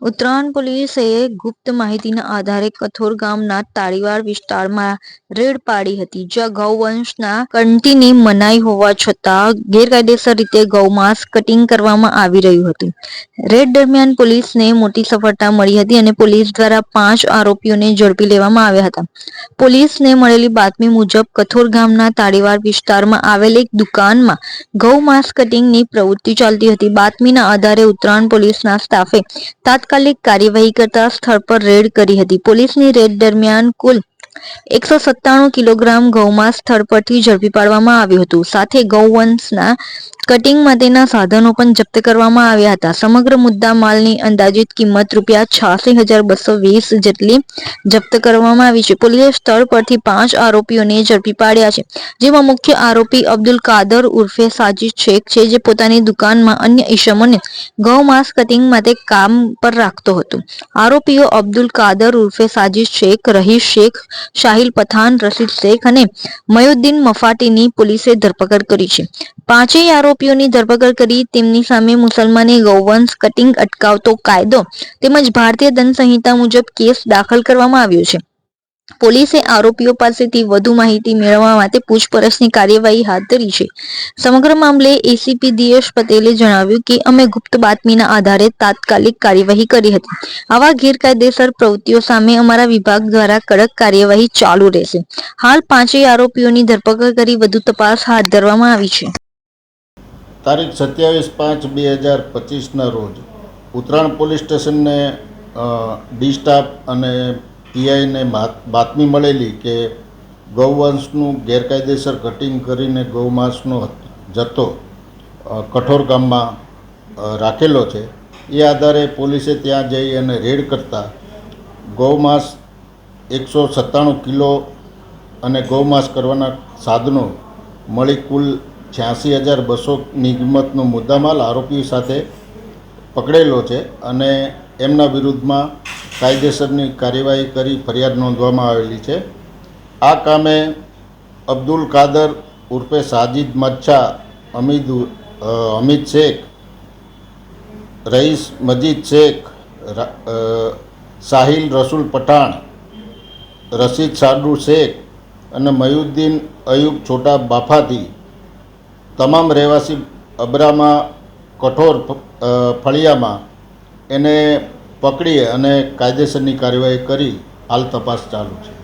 ઉત્તરાયણ પોલીસે ગુપ્ત માહિતીના આધારે કથોર ગામના તાળીવાડ વિસ્તારમાં રેડ પાડી હતી, જ્યાં ગૌવંશના કંટીની મનાઈ હોવા છતાં ગેરકાયદેસર રીતે ગૌમાંસ કટિંગ કરવામાં આવી રહ્યું હતું. રેડ દરમિયાન પોલીસને મોટી સફળતા મળી હતી અને પોલીસ દ્વારા પાંચ આરોપીઓને ઝડપી લેવામાં આવ્યા હતા. પોલીસને મળેલી બાતમી મુજબ, કથોર ગામના તાળીવાર વિસ્તારમાં આવેલ એક દુકાનમાં ગૌમાંસ કટિંગની પ્રવૃત્તિ ચાલતી હતી. બાતમીના આધારે ઉત્તરાયણ પોલીસના સ્ટાફે તાત્કાલિક કાર્યવાહી કરતા સ્થળ પર રેડ કરી હતી. પોલીસની રેડ દરમિયાન કુલ એકસો સત્તાણું કિલોગ્રામ ગૌમાં સ્થળ પરથી ઝડપી પાડવામાં આવ્યું હતું. સાથે ગૌવંશના કટિંગ માટેના સાધનો પણ જપ્ત કરવામાં આવ્યા હતા. સમગ્ર મુદ્દા માલની અંદાજિત કિંમત રૂપિયા છ્યાસી હજાર બસો વીસ જેટલી જપ્ત કરવામાં આવી છે. પોલીસે સ્થળ પરથી પાંચ આરોપીઓને ઝડપી પાડ્યા છે, જેમાં મુખ્ય આરોપી અબ્દુલ કાદર ઉર્ફે સાજિદ શેખ છે, જે પોતાની દુકાનમાં અન્ય ઈસમોને ગૌમાંસ કટિંગ માટે કામ પર રાખતો હતો. આરોપીઓ અબ્દુલ કાદર ઉર્ફે સાજિદ શેખ, રહીશ શેખ, શાહિલ પઠાણ રશીદ શેખ અને મયુદ્દીન મફાટીની પોલીસે ધરપકડ કરી છે. પાંચેય આરોપીઓની ધરપકડ કરી તેમની સામે મુસલમાની ગૌવંશ કટિંગ અટકાવતો કાયદો તેમજ ભારતીય દંડ સંહિતા મુજબ કેસ દાખલ કરવામાં આવ્યો છે. પોલીસે આરોપીઓ પાસેથી વધુ માહિતી મેળવવા માટે પૂછપરછની કાર્યવાહી હાથ ધરી છે. સમગ્ર મામલે એસીપી દિયેશ પટેલે જણાવ્યું કે અમે ગુપ્ત બાતમીના આધારે તાત્કાલિક કાર્યવાહી કરી હતી. આવા ગેરકાયદેસર પ્રવૃત્તિઓ સામે અમારા વિભાગ દ્વારા કડક કાર્યવાહી ચાલુ રહેશે. હાલ પાંચેય આરોપીઓની ધરપકડ કરી વધુ તપાસ હાથ ધરવામાં આવી છે. તારીખ સત્યાવીસ પાંચ બે હજાર પચીસના રોજ ઉત્તરાયણ પોલીસ સ્ટેશનને ડી સ્ટાફ અને પીઆઈને બાતમી મળેલી કે ગૌવંશનું ગેરકાયદેસર કટિંગ કરીને ગૌમાંસનો જથ્થો કઠોર ગામમાં રાખેલો છે. એ આધારે પોલીસે ત્યાં જઈ અને રેડ કરતા ગૌમાંસ એકસો સત્તાણું કિલો અને ગૌમાંસ કરવાના સાધનો મળી કુલ છ્યાસી હજાર બસોની કિંમતનો મુદ્દામાલ આરોપી સાથે પકડેલો છે અને એમના વિરુદ્ધમાં કાયદેસરની કાર્યવાહી કરી ફરિયાદ નોંધવામાં આવેલી છે. આ કામે અબ્દુલ કાદર ઉર્ફે સાજિદ મચ્છા, અમીદ અમિત શેખ, રઈસ મજીદ શેખ સાહિલ રસુલ પઠાણ, રશીદ સાડુ શેખ અને મયુદ્દીન અયુબ છોટા બાફાથી તમામ રહેવાસી અબરામાં કઠોર ફળિયામાં એને પકડી અને કાયદેસરની કાર્યવાહી કરી, હાલ તપાસ ચાલુ છે.